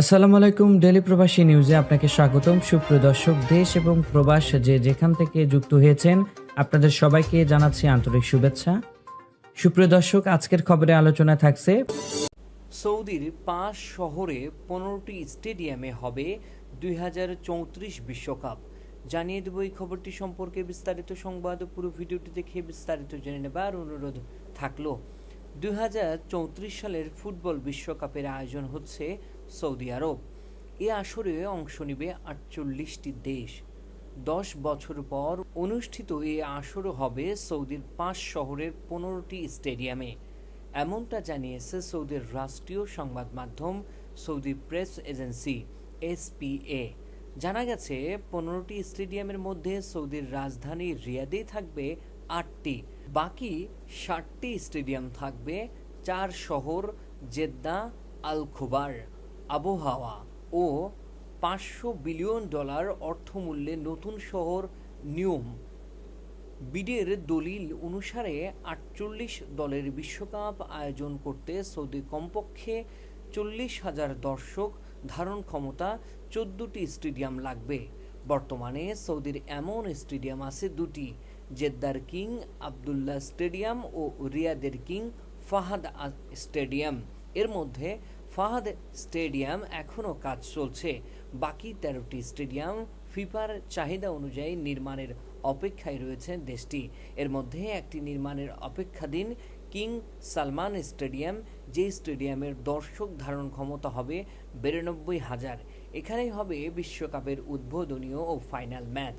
আসসালামু আলাইকুম ডেলি প্রবাসী নিউজে আপনাকে স্বাগতম। সুপ্রিয় দর্শক, দেশ এবং প্রবাস যে যেখান থেকে যুক্ত হয়েছেন, আপনাদের সবাইকে জানাচ্ছি আন্তরিক শুভেচ্ছা। সুপ্রিয় দর্শক, আজকের খবরে আলোচনা থাকছে, সৌদির পাঁচ শহরে পনেরোটি স্টেডিয়ামে হবে দুই বিশ্বকাপ। জানিয়ে দেব এই খবরটি সম্পর্কে বিস্তারিত সংবাদ। পুরো ভিডিওটি দেখে বিস্তারিত জেনে নেবার অনুরোধ থাকল। দু হাজার চৌত্রিশ সালের ফুটবল বিশ্বকাপের আয়োজন হচ্ছে সৌদি আরব। এ আসরে অংশ নেবে আটচল্লিশটি দেশ। দশ বছর পর অনুষ্ঠিত এ আসরও হবে সৌদির পাঁচ শহরের পনেরোটি স্টেডিয়ামে। এমনটা জানিয়েছে সৌদির রাষ্ট্রীয় সংবাদ মাধ্যম সৌদি প্রেস এজেন্সি, এসপিএ। জানা গেছে, পনেরোটি স্টেডিয়ামের মধ্যে সৌদির রাজধানী রিয়াদেই থাকবে আটটি। বাকি ষাটটি স্টেডিয়াম থাকবে চার শহর, জেদ্দা আল খুবার আবহাওয়া ও পাঁচশো বিলিয়ন ডলার অর্থমূল্যে নতুন শহর নিয়ম বিডের দলিল অনুসারে আটচল্লিশ দলের বিশ্বকাপ আয়োজন করতে সৌদি কমপক্ষে চল্লিশ হাজার দর্শক ধারণ ক্ষমতা চোদ্দটি স্টেডিয়াম লাগবে। বর্তমানে সৌদির এমন স্টেডিয়াম আছে দুটি। জেদ্দার কিং, আবদুল্লাহ স্টেডিয়াম ও রিয়াদের কিং ফাহাদ স্টেডিয়াম। এর মধ্যে ফাহাদ স্টেডিয়াম এখনও কাজ চলছে। বাকি তেরোটি স্টেডিয়াম ফিফার চাহিদা অনুযায়ী নির্মাণের অপেক্ষায় রয়েছে দেশটি। এর মধ্যে একটি নির্মাণের অপেক্ষাধীন কিং সালমান স্টেডিয়াম যে স্টেডিয়ামের দর্শক ধারণ ক্ষমতা হবে বিরানব্বই হাজার। এখানেই হবে বিশ্বকাপের উদ্বোধনীয় ও ফাইনাল ম্যাচ।